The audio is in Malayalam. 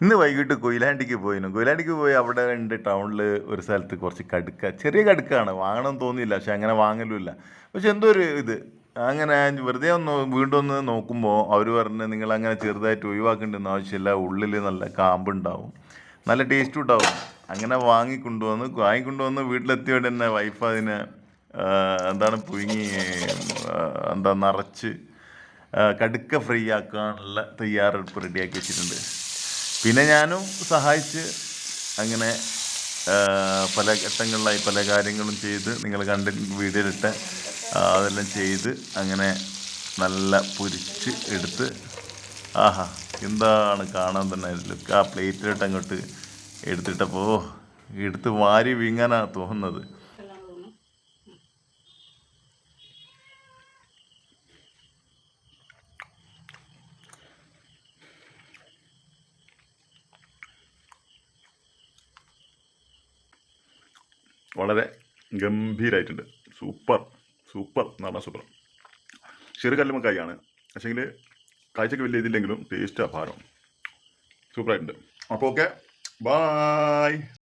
ഇന്ന് വൈകിട്ട് കൊയിലാണ്ടിക്ക് പോയിരുന്നു. കൊയിലാണ്ടിക്ക് പോയി അവിടെ ഉണ്ട് ടൗണിൽ ഒരു സ്ഥലത്ത് കുറച്ച് കടുക്ക ചെറിയ കടുക്കാണ്. വാങ്ങണം തോന്നിയില്ല. പക്ഷെ അങ്ങനെ വാങ്ങലുമില്ല. പക്ഷെ എന്തോ ഒരു ഇത്? അങ്ങനെ വെറുതെ ഒന്ന് വീണ്ടും ഒന്ന് നോക്കുമ്പോൾ അവർ പറഞ്ഞ് നിങ്ങൾ അങ്ങനെ ചെറുതായിട്ട് ഒഴിവാക്കേണ്ടെന്ന് ആവശ്യമില്ല. ഉള്ളിൽ നല്ല കാമ്പുണ്ടാവും. നല്ല ടേസ്റ്റും ഉണ്ടാവും. അങ്ങനെ വാങ്ങിക്കൊണ്ടുവന്ന് വാങ്ങിക്കൊണ്ടുവന്ന് വീട്ടിലെത്തിയോടെ തന്നെ വൈഫ് അതിനെ എന്താണ് പുഴുങ്ങി എന്താ നിറച്ച് കടുക്ക ഫ്രീ ആക്കാനുള്ള തയ്യാറെടുപ്പ് റെഡിയാക്കി വെച്ചിട്ടുണ്ട്. പിന്നെ ഞാനും സഹായിച്ച് അങ്ങനെ പല ഘട്ടങ്ങളിലായി പല കാര്യങ്ങളും ചെയ്ത് നിങ്ങൾ കണ്ട വീഡിയോയിലിട്ട് അതെല്ലാം ചെയ്ത് അങ്ങനെ നല്ല പൊരിച്ച് എടുത്ത് ആഹാ എന്താണ് കാണാൻ തന്നെ ലുക്ക്. ആ പ്ലേറ്റിലിട്ട് അങ്ങോട്ട് എടുത്തിട്ടപ്പോൾ എടുത്ത് വാരി വീങ്ങാനാണ് തോന്നുന്നത്. വളരെ ഗംഭീരമായിട്ടുണ്ട് സൂപ്പർ സൂപ്പർ എന്ന് പറഞ്ഞാൽ സൂപ്പർ. ചെറു കല്ലുമക്കായാണ് പക്ഷേങ്കിൽ കാഴ്ചക്ക് വലിയ ഇതില്ലെങ്കിലും ടേസ്റ്റ് അപാരം സൂപ്പറായിട്ടുണ്ട്. അപ്പോൾ ഓക്കെ ബായ്